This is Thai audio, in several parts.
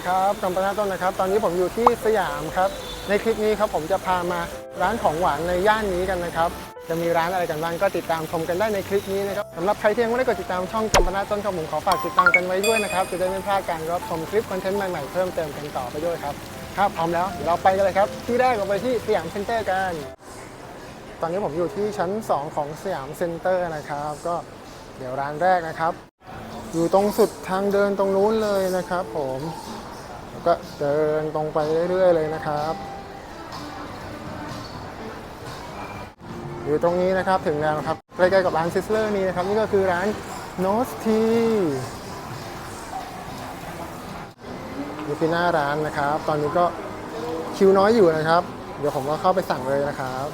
ดีครับกัมปนาต้นนะครับ ตอนนี้ผมอยู่ที่สยามครับ ในคลิปนี้ครับผมจะพามาร้านของหวานในย่านนี้กันนะครับ จะมีร้านอะไรกันบ้างก็ติดตามชมกันได้ในคลิปนี้นะครับสำหรับใครที่ยังไม่ได้กดติดตามช่องกัมปนาต้นครับผมขอฝากติดตามกันไว้ด้วยนะครับ จะได้ไม่พลาดการรับชมคลิปคอนเทนต์ใหม่ๆเพิ่มเติมกันต่อไปด้วยครับครับพร้อมแล้วเราไปกันเลยครับ ที่แรกเราไปที่สยามเซ็นเตอร์กัน ตอนนี้ผมอยู่ที่ชั้น 2 ของสยามเซ็นเตอร์นะครับ ก็เดี๋ยวร้านแรกนะครับอยู่ตรงสุดทางเดินตรงนู้นเลยนะครับผม ก็เดินตรงไปเรื่อยๆเลยนะครับ อยู่ตรงนี้นะครับถึงแล้วครับใกล้ๆกับร้านซิสเลอร์นี้นะครับ นี่ก็คือร้านโนสทีอยู่ที่หน้าร้านนะครับ ตอนนี้ก็คิวน้อยอยู่นะครับ เดี๋ยวผมก็เข้าไปสั่งเลยนะครับ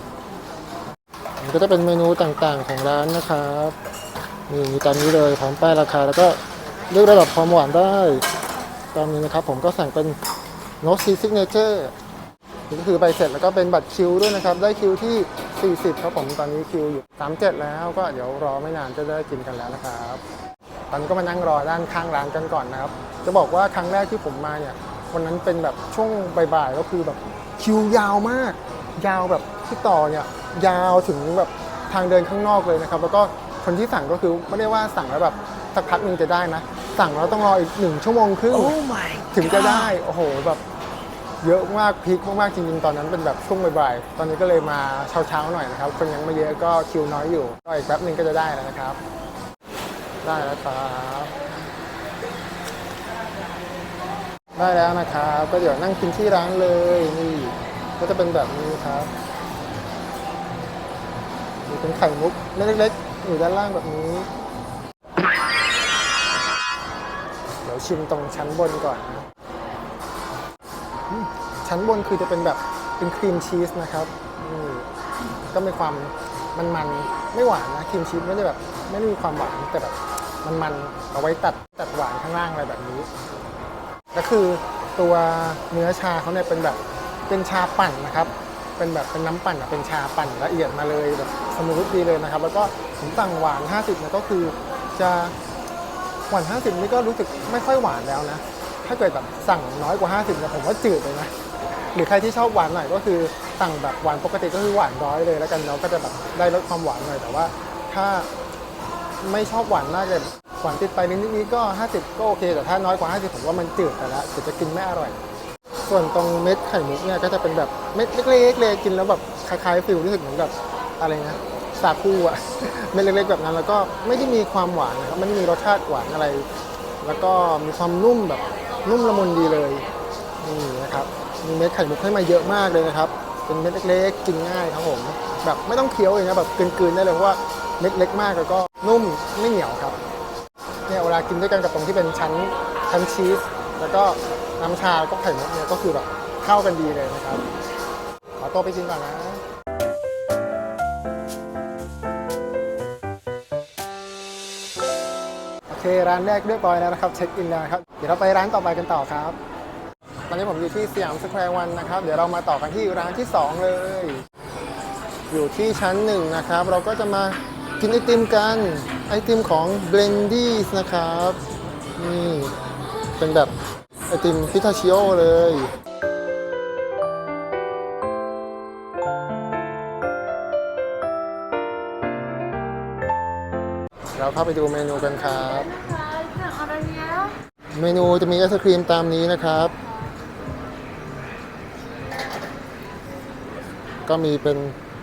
มันก็จะเป็นเมนูต่างๆของร้านนะครับนี่มีตามนี้เลยพร้อมป้ายราคาแล้วก็เลือกระดับความหวานได้ ตามนี้นะครับ ผมก็สั่งเป็นโนสทีซิกเนเจอร์นี่ก็คือใบเสร็จแล้วก็เป็นบัตรคิวด้วยนะครับ ได้คิวที่ 40 ครับผมตอนนี้คิวอยู่ 37 แล้วก็เดี๋ยวรอไม่นานจะได้กินกันแล้วนะครับ ตอนนี้ก็มานั่งรอด้านข้างร้านกันก่อนนะครับ จะบอกว่าครั้งแรกที่ผมมาเนี่ยวันนั้นเป็นแบบช่วงบ่ายๆก็คือแบบคิวยาวมาก ยาวแบบที่ต่อเนี่ยยาวถึงแบบทางเดินข้างนอกเลยนะครับ แล้วก็คนที่สั่งก็คือไม่ได้ว่าสั่งแล้วแบบ สักพักหนึ่งจะได้นะ สั่งแล้วต้องรออีกหนึ่งชั่วโมงครึ่ง Oh my ถึงจะได้โอ้โหแบบเยอะมากพีคมากๆจริงๆ ตอนนั้นเป็นแบบช่วงบ่ายๆ ตอนนี้ก็เลยมาเช้าๆหน่อยนะครับ คนยังไม่เยอะก็คิวน้อยอยู่ก็อีกแป๊บหนึงก็จะได้แล้วนะครับ ได้แล้วครับได้แล้วนะครับ ก็เดี๋ยวนั่งกินที่ร้านเลยนี่ ก็จะเป็นแบบนี้ครับมีเป็นไข่มุกเม็ดเล็กๆอยู่ด้านล่างแบบนี้ ยวชิมตรงชั้นบนก่อนนะชั้นบนคือจะเป็นแบบเป็นครีมชีสนะครับนี่ก็มีความมันๆไม่หวานนะครีมชีสไม่ได้แบบไม่ได้มีความหวานแต่แบบมันๆเอาไว้ตัดตัดหวานข้างล่างอะไรแบบนี้ ก็คือตัวเนื้อชาเขาเนี่ยเป็นแบบเป็นชาปั่นนะครับ เป็นแบบเป็นน้ำปั่นอะเป็นชาปั่นละเอียดมาเลยแบบสมูทดีเลยนะครับ แล้วก็ผมสั่งหวาน 50เนี่ยก็คือจะ หวาน 50 นี่ก็รู้สึกไม่ค่อยหวานแล้วนะ ถ้าเกิดแบบสั่งน้อยกว่า 50เนี่ยผมว่าจืดเลยนะ หรือใครที่ชอบหวานหน่อยก็คือสั่งแบบหวานปกติก็คือหวานร้อยเลยแล้วกันเนาะก็จะแบบได้ลดความหวานหน่อยแต่ว่า ถ้าไม่ชอบหวานมากเลยหวานติดไปนิดนี้ก็ 50 ก็โอเค แต่ถ้าน้อยกว่า 50 ผมว่ามันจืดไปแล้วเดี๋ยวจะกินไม่อร่อย ส่วนตรงเม็ดไข่มุกเนี่ยก็จะเป็นแบบเม็ดเล็กๆเลยกินแล้วแบบคล้ายๆฟิลรู้สึกเหมือนแบบอะไรนะ สาคูอะเม็ดเล็กๆแบบนั้น แล้วก็ไม่ได้มีความหวานนะครับไม่ได้มีรสชาติหวานอะไร แล้วก็มีความนุ่มแบบนุ่มละมุนดีเลยนี่นะครับมีเม็ดไข่มุกให้มาเยอะมากเลยนะครับ เป็นเม็ดเล็กๆกินง่ายครับผมแบบไม่ต้องเคี้ยวเลยนะแบบกลืนๆได้เลยเพราะว่าเม็ดเล็กมากแล้วก็นุ่มไม่เหนียวครับเนี่ยเวลากินด้วยกันกับตรงที่เป็นชั้นชั้นชีสแล้วก็น้ำชาแล้วก็ไข่มุกเนี่ยก็คือแบบเข้ากันดีเลยนะครับ ขอตัวไปกินก่อนนะ ร้านแรกเรียบร้อยแล้วนะครับเช็คอินแล้วครับเดี๋ยวเราไปร้านต่อไปกันต่อครับ ตอนนี้ผมอยู่ที่สยามสแควร์วันนะครับ เดี๋ยวเรามาต่อกันที่ร้านที่ 2 เลย อยู่ที่ชั้นหนึ่งนะครับ เราก็จะมากินไอติมกันไอติมของ b l e n d i s นะครับนี่เป็นแบบไอติมพิทาชิโอเลย เราเข้าไปดูเมนูกันครับเมนูจะมีไอศครีมตามนี้นะครับ ก็มีเป็น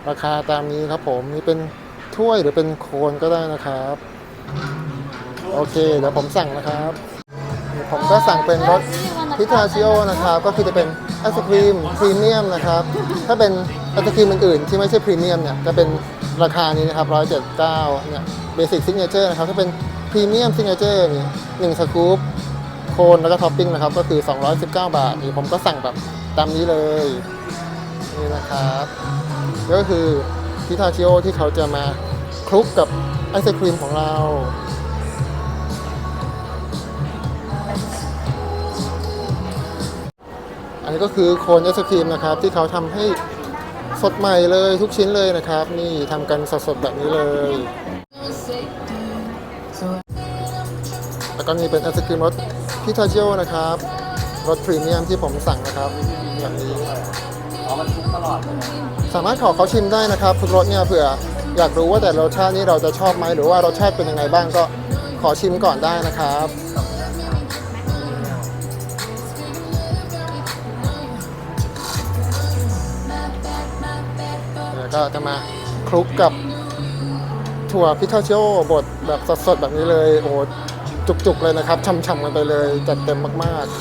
ราคาตามนี้ครับผมมีเป็นถ้วยหรือเป็นโคนก็ได้นะครับ โอเคเดี๋ยวผมสั่งนะครับ ผมก็สั่งเป็นรสพิทาชิโอนะครับ ก็คือจะเป็นไอศครีมพรีเมียมนะครับ ถ้าเป็นไอศครีมอื่นๆที่ไม่ใช่พรีเมียมเนี่ยจะเป็นราคานี้นะครับ179เนี่ย เบสิกซิกเนเจอร์นะครับถ้าเป็นพรีเมียมซิกเนเจอร์นี่หนึ่งสกู๊ปโคนแล้วก็ท็อปปิ้งนะครับก็คือ 219 บาทนี่ผมก็สั่งแบบตามนี้เลยนี่นะครับก็คือพิทาชิโอที่เขาจะมาคลุกกับไอศครีมของเราอันนี้ก็คือโคนไอศครีมนะครับที่เขาทำให้สดใหม่เลยทุกชิ้นเลยนะครับ นี่ทำกันสดๆแบบนี้เลย แล้วก็นี่เป็นไอศครีมรสพิทาชิโอนะครับรสพรีเมียมที่ผมสั่งนะครับแบบนี้อ๋อมันทุกตลอดสามารถขอเขาชิมได้นะครับทุกรสเนี่ยเผื่ออยากรู้ว่าแต่รสชาตินี้เราจะชอบไหมหรือว่ารสชาติเป็นยังไงบ้างก็ขอชิมก่อนได้นะครับแล้วก็จะมาคลุกกับถั่วพิทาเชิโอบดแบบสดๆแบบนี้เลยโอ้ จุกๆเลยนะครับช่ำๆกันไปเลยจัดเต็มมากๆ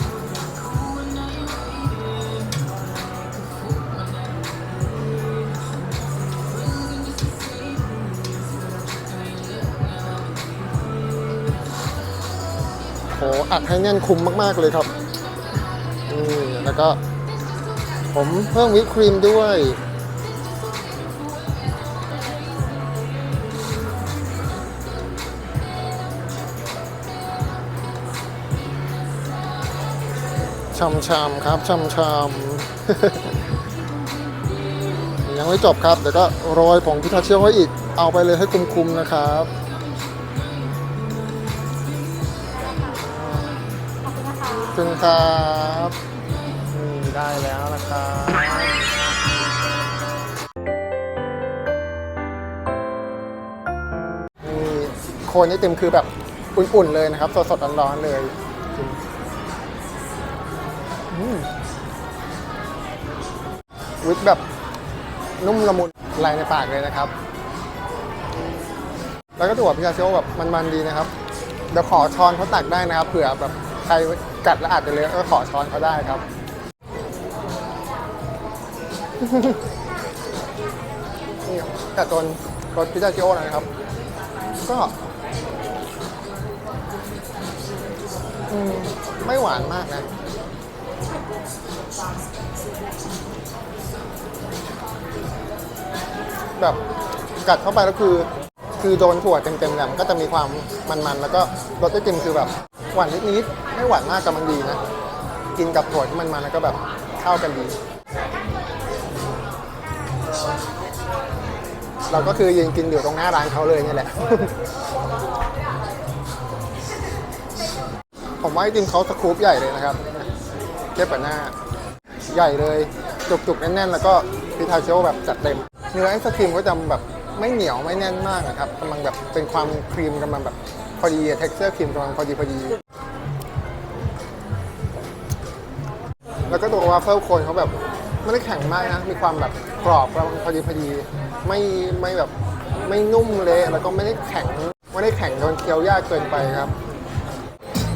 โหอัดให้แน่นคุ้มมากๆเลยครับนี่แล้วก็ ผมเพิ่มวิปครีมด้วย ช่ำๆครับช่ำๆ ยังไม่จบครับ เดี๋ยวก็โรยผงพิทาเชียวไว้อีก เอาไปเลยให้คุ้มๆนะครับขอบคุณนครับนี่ได้แล้วนะครับนี่โคนไอติมคือแบบอุ่นๆเลยนะครับ สดๆร้อนๆเลย วิปแบบนุ่มละมุนไหลในปากเลยนะครับ แล้วก็ตัวพิซาโชแบบมันๆดีนะครับเดี๋ยวขอช้อนเขาตักได้นะครับเผื่อแบบใครกัดแล้วอาจจะเลอะก็ขอช้อนเขาได้ครับ นี่กัดจนรสพิซซ่าจิโอนะครับ ก็ไม่หวานมากนะ แบบกัดเข้าไปแล้วคือ คือโดนถั่วเต็มๆแบบก็จะมีความมันๆ แล้วก็รสไอติมคือแบบหวานนิดๆไม่หวานมากกำลังดีนะ กินกับถั่วที่มันมันแล้วก็แบบเข้ากันดี เราก็คือยืนกินอยู่ตรงหน้าร้านเขาเลยนี่แหละ ผมว่าไอติมเขาสครูปใหญ่เลยนะครับเทียบกับหน้า ใหญ่เลย จุกๆ แน่นๆ แล้วก็พิทาโชแบบจัดเต็ม เนื้อไอศครีมก็จะแบบไม่เหนียวไม่แน่นมากนะครับกำลังแบบเป็นความครีมกำลังแบบพอดีเท็กเจอร์ครีมกำลังพอดีพอดี แล้วก็ตัววาเฟิลโคนเขาแบบไม่ได้แข็งมากนะ มีความแบบกรอบกำลังพอดีพอดี ไม่ไม่แบบไม่นุ่มเละแล้วก็ไม่ได้แข็งไม่ได้แข็งจนเคี้ยวยากเกินไปครับ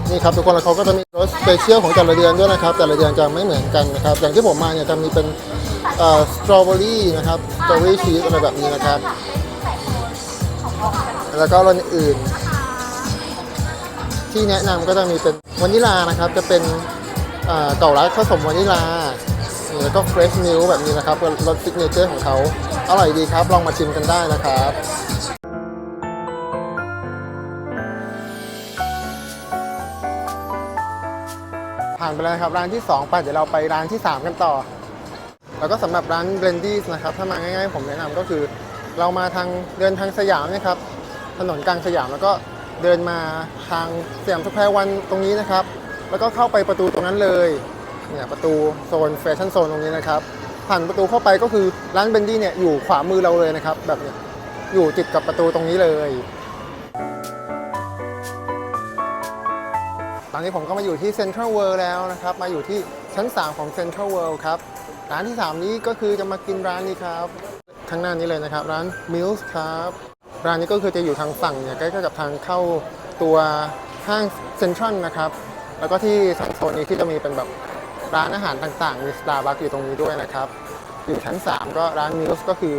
นี่ครับทุกคนแล้วเขาก็จะมีรสสเปเชียลของแต่ละเดือนด้วยนะครับ แต่ละเดือนจะไม่เหมือนกันนะครับ อย่างที่ผมมาเนี่ยจะมีเป็นสตรอเบอรี่นะครับสตรอเบอรี่ชีสอะไรแบบนี้นะครับ แล้วก็รสอื่น ที่แนะนำก็จะมีเป็นวานิลานะครับ จะเป็นเก่ารัดผสมวานิลาแล้วก็เฟรชมิลแบบนี้นะครับเป็นรสซิกเนเจอร์ของเขาอร่อยดีครับ ลองมาชิมกันได้นะครับานไปแล้วนะครับร้านที่ 2 ไปเดี๋ยวเราไปร้านที่ 3 กันต่อ แล้วก็สำหรับร้าน b l e n d i s นะครับถ้ามาง่ายๆผมแนะนำก็คือ เรามาทางเดินทางสยามนะครับถนนกลางสยามแล้วก็เดินมาทางสยามสแควร์วันตรงนี้นะครับ แล้วก็เข้าไปประตูตรงนั้นเลยเนี่ยประตูโซนแฟชั่นโซนตรงนี้นะครับผ่านประตูเข้าไปก็คือร้านเบนดี้เนี่ยอยู่ขวามือเราเลยนะครับ แบบเนี้ยอยู่ติดกับประตูตรงนี้เลย อนนี้ผมก็มาอยู่ที่เซ็นทรัลเวิลด์แล้วนะครับ มาอยู่ที่ชั้น 3 ของเซ็นทรัลเวิลด์ครับ ร้านที่ 3 นี้ก็คือจะมากินร้านนี้ครับ ข้างหน้านี้เลยนะครับ ร้าน Mills ครับ ร้านนี้ก็คือจะอยู่ทางฝั่งเนี่ยใกล้ๆกับทางเข้าตัวห้างเซ็นทรัลนะครับ แล้วก็ที่สัโซนนี้ที่จะมีเป็นแบบร้านอาหารต่างๆ มีสตาร์บัคอยู่ตรงนี้ด้วยนะครับ อยู่ชั้น 3 ก็ร้าน Mills ก็คือ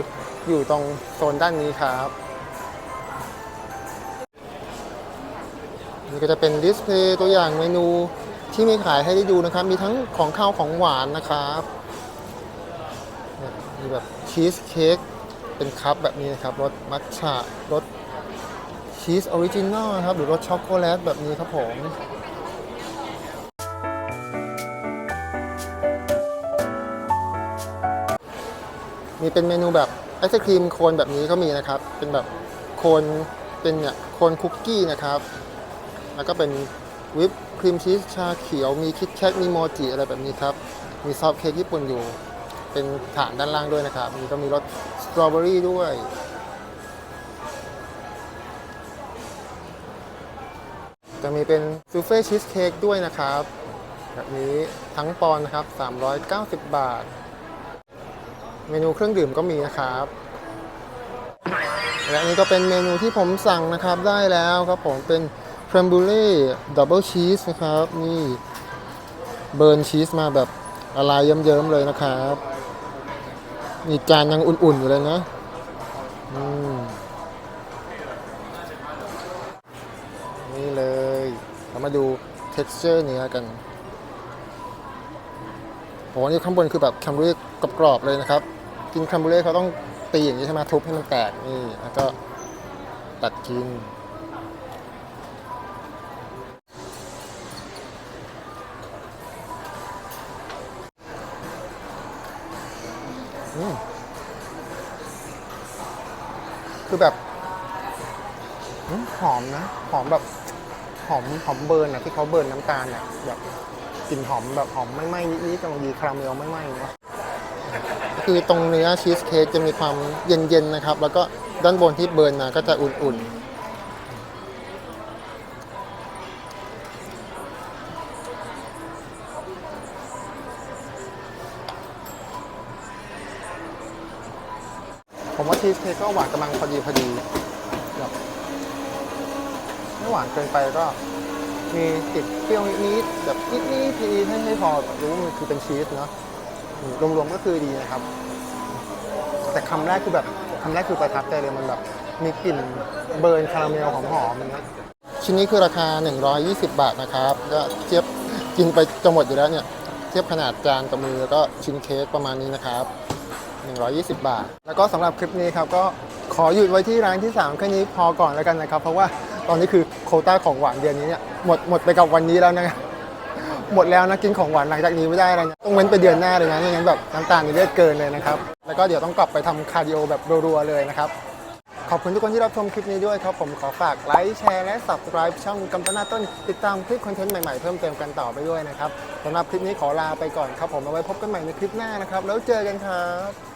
อยู่ตรงโซนด้านนี้ครับ นี่ก็จะเป็นดิสเพลย์ตัวอย่างเมนูที่มีขายให้ได้ดูนะครับ มีทั้งของข้าวของหวานนะครับมีแบบชีสเค้กเป็นคัพแบบนี้นะครับรสมัทฉะรสชีสออริจินอลนะครับ หรือรสช็อกโกแลตแบบนี้ครับผมมีเป็นเมนูแบบไอศครีมโคนแบบนี้ก็มีนะครับ เป็นแบบโคนเป็นเนี่ยโคนคุกกี้นะครับ แล้วก็เป็นวิปครีมชีสชาเขียว มีคิดแคทมีโมจิอะไรแบบนี้ครับ มีซอฟต์เค้กญี่ปุ่นอยู่ เป็นฐานด้านล่างด้วยนะครับ มีก็มีรสสตรอเบอรี่ด้วย จะมีเป็นซูเฟ่ชีสเค้กด้วยนะครับ แบบนี้ทั้งปอนนะครับ 390 บาท เมนูเครื่องดื่มก็มีนะครับและนนี้ก็เป็นเมนูที่ผมสั่งนะครับได้แล้วครับผมเป็น ครมบูเล่ดับเบิลชีสนะครับ นี่เบิร์นชีสมาแบบละลายเยิ้มๆเลยนะครับนี่จานยังอุ่นๆอยู่เลยนะนี่เลยเรามาดู texture เนื้อกันโหนี่ข้างบนคือแบบแคมบูเบรกรอบๆเลยนะครับ กินแคมบูเบรเขาต้องตีอย่างนี้ใช่ไหมทุบให้มันแตกนี่แล้วก็ตัดกิน คือแบบหอมนะ หอมแบบหอมหอมเบิร์นอะที่เขาเบิร์นน้ำตาลอะแบบกลิ่นหอมแบบหอมไม่ไหม้นิดๆกำลังดีคาราเมลไม่ไหม้เนาะคือตรงเนื้อชีสเค้กจะมีความเย็นๆนะครับ แล้วก็ด้านบนที่เบิร์นนะก็จะอุ่นๆ ผมว่าชีสเค้กก็หวานกำลังพอดีพอดีแบบไม่หวานเกินไปก็ มีติดเปรี้ยวนิดๆแบบนิดๆทีให้ให้พอรู้มันคือเป็นชีสเนาะรวมๆก็คือดีนะครับ แต่คำแรกคือแบบคำแรกคือประทับใจเลยมันแบบมีกลิ่นเบิร์นคาราเมลหอมๆอย่างเงี้ยชิ้นนี้คือราคา 120 บาทนะครับก็เทียบกินไปจะหมดอยู่แล้วเนี่ย เทียบขนาดจานกับมือแล้วก็ชิ้นเค้กประมาณนี้นะครับ 120 บาท แล้วก็สำหรับคลิปนี้ครับก็ขอหยุดไว้ที่ร้านที่3แค่นี้พอก่อนแล้วกันนะครับ เพราะว่าตอนนี้คือโคต้าของหวานเดือนนี้เนี่ยหมดหมดไปกับวันนี้แล้วนะครับหมดแล้วนะกินของหวานหลังจากนี้ไม่ได้แล้วนะต้องเว้นไปเดือนหน้าเลยนะไม่งั้นแบบน้ำตาลในเลือดเกินเลยนะครับแล้วก็เดี๋ยวต้องกลับไปทำคาร์ดิโอแบบรัวๆเลยนะครับขอบคุณทุกคนที่รับชมคลิปนี้ด้วยครับ ผมขอฝากไลค์แชร์และ subscribe ช่องกัมปนาต้น ติดตามคลิปคอนเทนต์ใหม่ๆ เพิ่มเติมกันต่อไปด้วยนะครับสำหรับคลิปนี้ขอลาไปก่อนครับผมเอาไว้พบกันใหม่ในคลิปหน้านะครับ แล้วเจอกันครับ